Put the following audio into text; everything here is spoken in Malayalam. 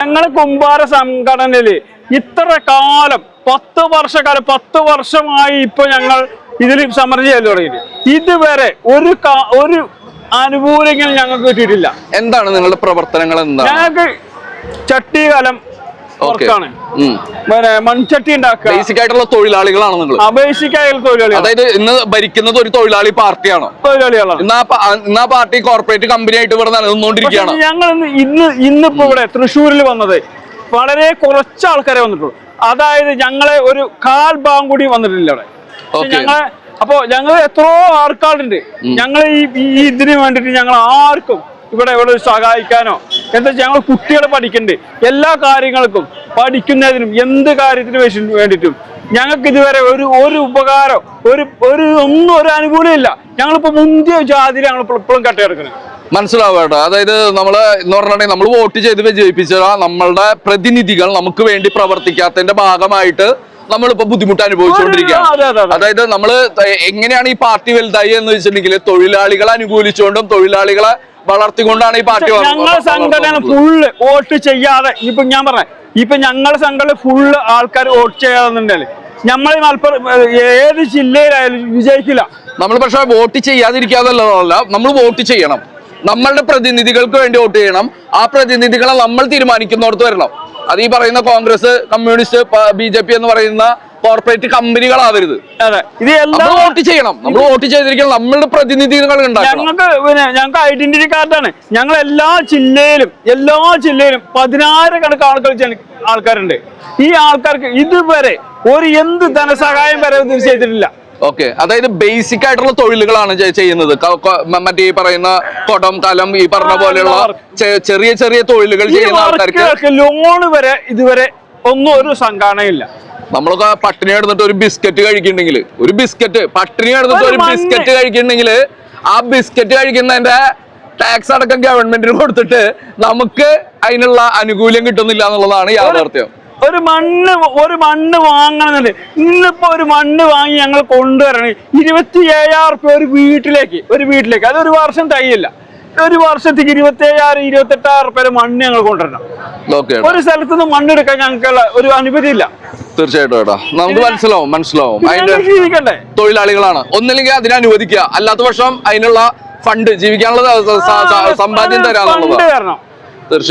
ഞങ്ങൾ കുമ്പാര സംഘടനയിൽ ഇത്ര കാലം പത്ത് വർഷക്കാലം പത്ത് വർഷമായി ഇപ്പൊ ഞങ്ങൾ ഇതിൽ സമരം ചെയ്യാൻ തുടങ്ങിയിട്ട്. ഇതുവരെ ഒരു ഒരു അനുകൂല്യങ്ങൾ ഞങ്ങൾക്ക് കിട്ടിയിട്ടില്ല. എന്താണ് നിങ്ങളുടെ പ്രവർത്തനങ്ങൾ എന്താണ്? ഞങ്ങൾക്ക് ചട്ടികാലം വർക്കാണ്. പിന്നെ മൺചട്ടി ഉണ്ടാക്കുക. ബേസിക് ആയിട്ടുള്ള തൊഴിലാളികളാണ് നിങ്ങൾ ബേസിക് ആയിട്ടുള്ള തൊഴിലാളി അതായത് ഇന്ന് ഭരിക്കുന്നത് ഒരു തൊഴിലാളി പാർട്ടിയാണോ? തൊഴിലാളികളാണ്. ഇന്ന് ആ പാർട്ടി കോർപ്പറേറ്റ് കമ്പനി ആയിട്ട് ഇവിടെ നിന്നുകൊണ്ടിരിക്കുകയാണ്? ഞങ്ങൾ ഇന്ന് ഇന്നിപ്പോ ഇവിടെ തൃശ്ശൂരിൽ വന്നത് വളരെ കുറച്ച് ആൾക്കാരെ വന്നിട്ടുള്ളൂ. അതായത് ഞങ്ങളെ ഒരു കാൽ ഭാഗം കൂടി വന്നിട്ടില്ല അവിടെ. ഞങ്ങളെ അപ്പോ ഞങ്ങൾ എത്രയോ ആൾക്കാരുണ്ട്. ഞങ്ങൾ ഈ ഇതിന് വേണ്ടിട്ട് ഞങ്ങൾ ആർക്കും ഇവിടെ ഇവിടെ സഹായിക്കാനോ എന്താ വെച്ചാൽ ഞങ്ങൾ കുട്ടികൾ പഠിക്കുന്നുണ്ട് എല്ലാ കാര്യങ്ങൾക്കും പഠിക്കുന്നതിനും എന്ത് കാര്യത്തിന് വേണ്ടിട്ടും വേണ്ടിയിട്ടും ഞങ്ങൾക്ക് ഇതുവരെ ഒരു ഒരു ഉപകാരം ഒരു ഒരു ഒന്നും ഒരു അനുകൂലം ഇല്ല. ഞങ്ങളിപ്പോ മുന്തിയ ജാതിയിൽ ഞങ്ങൾ ഇപ്പോഴും കട്ടയെടുക്കുന്നത് മനസ്സിലാവേണ്ട അതായത് നമ്മൾ എന്ന് പറഞ്ഞിട്ടുണ്ടെങ്കിൽ നമ്മൾ വോട്ട് ചെയ്ത് വിജയിപ്പിച്ച നമ്മളുടെ പ്രതിനിധികൾ നമുക്ക് വേണ്ടി പ്രവർത്തിക്കാത്തതിന്റെ ഭാഗമായിട്ട് നമ്മളിപ്പോ ബുദ്ധിമുട്ട് അനുഭവിച്ചുകൊണ്ടിരിക്കുകയാണ്. അതെ, അതെ, അതെ. അതായത് നമ്മൾ എങ്ങനെയാണ് ഈ പാർട്ടി വലുതായി എന്ന് വെച്ചിട്ടുണ്ടെങ്കിൽ തൊഴിലാളികളെ അനുകൂലിച്ചുകൊണ്ടും തൊഴിലാളികളെ വളർത്തിക്കൊണ്ടാണ് ഈ പാർട്ടി ഞങ്ങൾ സംഘടന. ഫുള്ള് വോട്ട് ചെയ്യാതെ ഇപ്പൊ ഞാൻ പറഞ്ഞ ഇപ്പൊ ഞങ്ങൾ സംഘടന ഫുള്ള് ആൾക്കാർ വോട്ട് ചെയ്യാതെന്നുണ്ടെങ്കിൽ നമ്മൾ മലപ്പുറം ഏത് ജില്ലയിലായാലും വിജയിക്കില്ല. നമ്മൾ പക്ഷെ വോട്ട് ചെയ്യാതിരിക്കാതല്ല നമ്മൾ വോട്ട് ചെയ്യണം. നമ്മളുടെ പ്രതിനിധികൾക്ക് വേണ്ടി വോട്ട് ചെയ്യണം. ആ പ്രതിനിധികളെ നമ്മൾ തീരുമാനിക്കുന്നിടത്ത് വരണം. അത് ഈ പറയുന്ന Congress communist B J P എന്ന് പറയുന്ന കോർപ്പറേറ്റ് കമ്പനികളാവരുത്. അതെ. ഇത് എല്ലാം വോട്ട് ചെയ്യണം. നമ്മൾ വോട്ട് ചെയ്തിരിക്കണം. നമ്മളുടെ പ്രതിനിധികൾ ഞങ്ങൾക്ക് പിന്നെ ഞങ്ങൾക്ക് ഐഡന്റിറ്റി കാർഡാണ് ഞങ്ങൾ എല്ലാ ജില്ലയിലും എല്ലാ ജില്ലയിലും പതിനായിരക്കണക്കിന് ആൾക്കാർ ജന- ആൾക്കാരുണ്ട്. ഈ ആൾക്കാർക്ക് ഇതുവരെ ഒരു എന്ത് ധനസഹായം വരെ ചെയ്തിട്ടില്ല. ഓക്കെ. അതായത് ബേസിക് ആയിട്ടുള്ള തൊഴിലുകളാണ് ചെയ്യുന്നത്. മറ്റേ ഈ പറയുന്ന കൊടം കലം ഈ പറഞ്ഞ പോലെയുള്ള ചെറിയ ചെറിയ തൊഴിലുകൾ ചെയ്യുന്ന ആൾക്കാർക്ക് ലോൺ വരെ ഇതുവരെ ഒന്നും ഒരു സംഘടനയില്ല. നമ്മളൊക്കെ പട്ടിണി കിടന്നിട്ട് ഒരു ബിസ്ക്കറ്റ് കഴിക്കുന്നുണ്ടെങ്കിൽ ഒരു ബിസ്ക്കറ്റ് പട്ടിണി കിടന്നിട്ട് ഒരു ബിസ്ക്കറ്റ് കഴിക്കുന്നുണ്ടെങ്കിൽ ആ ബിസ്ക്കറ്റ് കഴിക്കുന്നതിന്റെ ടാക്സ് അടക്കം ഗവൺമെന്റിന് കൊടുത്തിട്ട് നമുക്ക് അതിനുള്ള ആനുകൂല്യം കിട്ടുന്നില്ല എന്നുള്ളതാണ് യാഥാർത്ഥ്യം. ഒരു മണ്ണ് ഒരു മണ്ണ് വാങ്ങണമെന്നുണ്ട്. ഇന്നിപ്പോ ഒരു മണ്ണ് വാങ്ങി ഞങ്ങൾ കൊണ്ടുവരണേ. ഇരുപത്തി ഏഴായിരം റുപ്യ ഒരു വീട്ടിലേക്ക് ഒരു വീട്ടിലേക്ക്. അത് ഒരു വർഷം തയ്യില്ല ഒരു വർഷത്തേക്ക് ഇരുപത്തി ഏഴായിരം ഇരുപത്തി എട്ടായിരം റുപ്യ മണ്ണ് ഞങ്ങൾ കൊണ്ടുവരണം. ഒരു സ്ഥലത്തുനിന്ന് മണ്ണ് മണ്ണെടുക്കാൻ ഞങ്ങൾക്കുള്ള ഒരു അനുമതി ഇല്ല തീർച്ചയായിട്ടും ഏട്ടാ. നമുക്ക് മനസ്സിലാവും മനസ്സിലാവും. അതിന്റെ തൊഴിലാളികളാണ്. ഒന്നില്ലെങ്കിൽ അതിനെ അനുവദിക്കുക. അല്ലാത്ത പക്ഷം അതിനുള്ള ഫണ്ട് ജീവിക്കാനുള്ള സമ്പാദ്യം തരാന്നുള്ളത് തീർച്ചയായിട്ടും തീർച്ചയായും